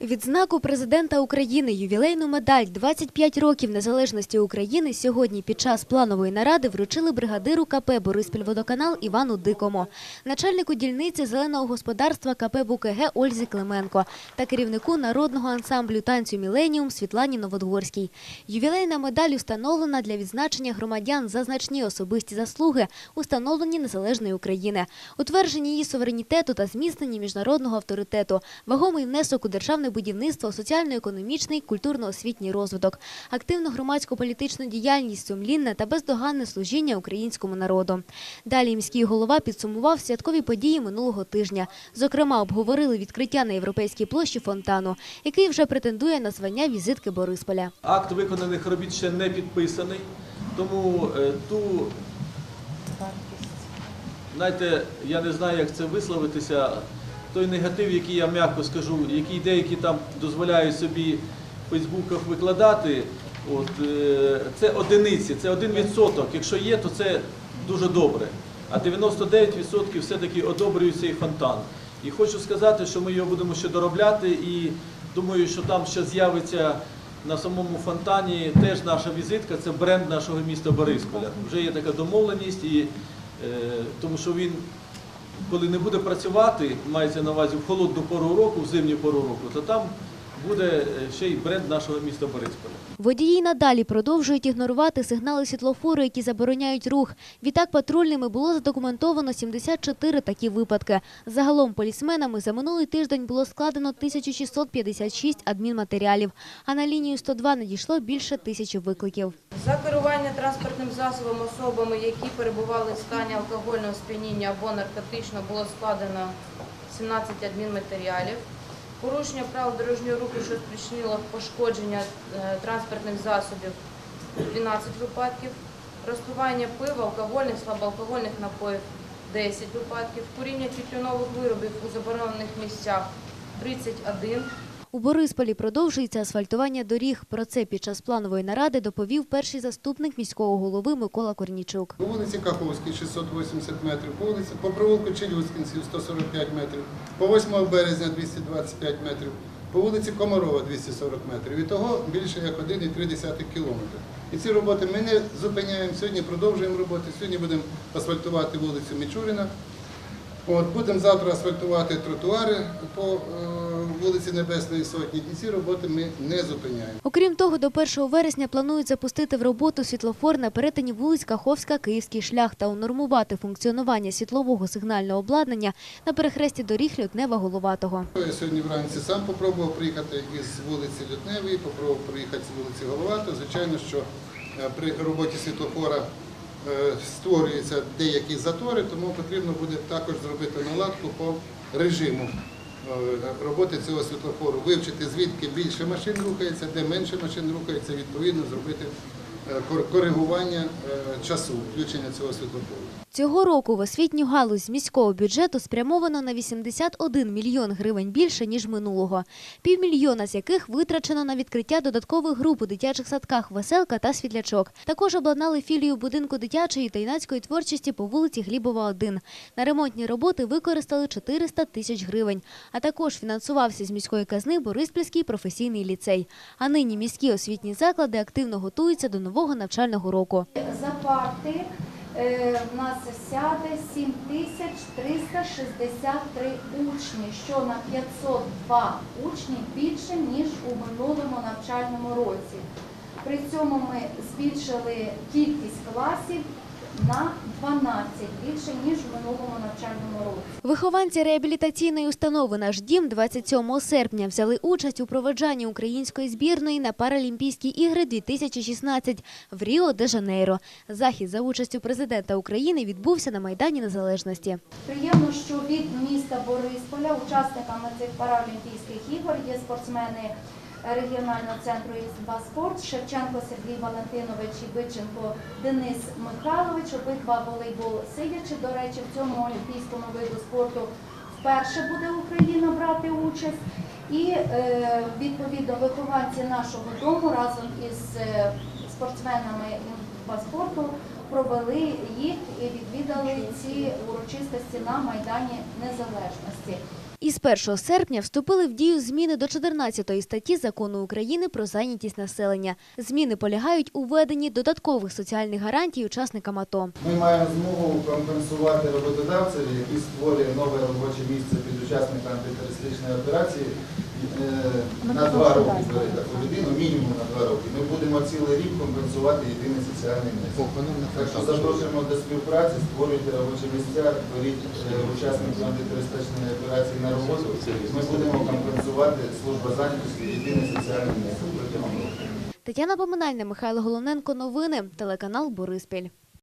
Відзнаку президента України ювілейну медаль «25 років незалежності України сьогодні під час планової наради вручили бригадиру КП «Бориспільводоканал» Івану Дикому, начальнику дільниці зеленого господарства КП БУКГ Ользі Клименко та керівнику народного ансамблю танцю «Міленіум» Світлані Новодворській. Ювілейна медаль установлена для відзначення громадян за значні особисті заслуги у становленні незалежної України, утвердженні її суверенітету та зміцненні міжнародного авторитету, вагомий внесок у державне будівництво, соціально-економічний, культурно-освітній розвиток, активну громадсько-політичну діяльність, сумлінне та бездоганне служіння українському народу. Далі міський голова підсумував святкові події минулого тижня. Зокрема, обговорили відкриття на європейській площі фонтану, який вже претендує на звання візитки Борисполя. Акт виконаних робіт ще не підписаний, тому е, ту, знаєте, я не знаю, як це висловитися. Той негатив, який я м'яко скажу, який деякі там дозволяють собі в Фейсбуках викладати, от, е, це одиниці, це один відсоток. Якщо є, то це дуже добре. А 99% все-таки одобрюють цей фонтан. І хочу сказати, що ми його будемо ще доробляти, і думаю, що там ще з'явиться на самому фонтані теж наша візитка, це бренд нашого міста Борисполя. Вже є така домовленість, і, е, тому що він, коли не буде працювати, мається на увазі в холодну пору року, в зимню пору року, то там буде е, ще й бренд нашого міста Борисполя. Водії надалі продовжують ігнорувати сигнали світлофору, які забороняють рух. Відтак патрульними було задокументовано 74 такі випадки. Загалом полісменами за минулий тиждень було складено 1656 адмінматеріалів, а на лінію 102 надійшло більше тисячі викликів. За керування транспортним засобом особами, які перебували в стані алкогольного сп'яніння або наркотичного, було складено 17 адмінматеріалів. Порушення правил дорожнього руху, що спричинило пошкодження е, транспортних засобів 12 випадків. Розпивання пива, алкогольних, слабоалкогольних напоїв 10 випадків. Куріння тютюнових виробів у заборонених місцях 31 У Борисполі продовжується асфальтування доріг. Про це під час планової наради доповів перший заступник міського голови Микола Корнічук. По вулиці Каховській 680 метрів, по вулиці по провулку Челюскінців 145 метрів, по 8 березня 225 метрів, по вулиці Комарова 240 метрів. І того більше як 1,3 кілометра. І ці роботи ми не зупиняємо. Сьогодні продовжуємо роботи. Сьогодні будемо асфальтувати вулицю Мічуріна. От, будемо завтра асфальтувати тротуари по е, вулиці Небесної Сотні. І ці роботи ми не зупиняємо. Окрім того, до 1 вересня планують запустити в роботу світлофор на перетині вулиць Каховська, Київський шлях та унормувати функціонування світлового сигнального обладнання на перехресті доріг Лютнева-Головатого. Я сьогодні вранці сам попробував приїхати із вулиці Лютневої, попробував приїхати з вулиці Головато. Звичайно, що е, при роботі світлофора створюються деякі затори, тому потрібно буде також зробити наладку по режиму е, роботи цього світлофору, вивчити звідки більше машин рухається, де менше машин рухається, відповідно зробити е, коригування е, часу включення цього світлофору. Цього року в освітню галузь міського бюджету спрямовано на 81 мільйон гривень більше, ніж минулого. Півмільйона з яких витрачено на відкриття додаткових груп у дитячих садках «Веселка» та «Світлячок». Також обладнали філію будинку дитячої та юнацької творчості по вулиці Глібова, 1. На ремонтні роботи використали 400 тисяч гривень. А також фінансувався з міської казни Бориспільський професійний ліцей. А нині міські освітні заклади активно готуються до нового навчального року. За парти е, в нас сяде 7363 учні, що на 502 учні більше, ніж у минулому навчальному році. При цьому ми збільшили кількість класів на 12 більше, ніж у минулому навчальному році. Вихованці реабілітаційної установи «Наш дім» 27 серпня взяли участь у проведжанні української збірної на Паралімпійські ігри 2016 в Ріо-де-Жанейро. Захід за участю президента України відбувся на Майдані Незалежності. Приємно, що від міста Борисполя учасниками цих паралімпійських ігор є спортсмени регіонального центру із спорт Шевченко Сергій Валентинович і Биченко Денис Михайлович. Обидва волейбол сидячи. До речі, в цьому олімпійському виду спорту вперше буде Україна брати участь. І е, відповідно вихованці нашого дому разом із е, спортсменами спорту провели їх і відвідали ці урочистості на Майдані Незалежності. Із 1 серпня вступили в дію зміни до 14 статті Закону України про зайнятість населення. Зміни полягають у введенні додаткових соціальних гарантій учасникам АТО. Ми маємо змогу компенсувати роботодавцеві, який створює нове робоче місце під учасника антитерористичної операції е, на два роки таку людину, мінімум на два роки. Ми будемо цілий рік компенсувати єдиний соціальний внесок. Так що запрошуємо до співпраці, створюйте робочі місця, беріть е, учасників антитерористичної операції на роботу. Ми будемо компенсувати служба зайнятості єдиний соціальний внесок протягом року. Тетяна Поминальна, Михайло Голоненко. Новини. Телеканал Бориспіль.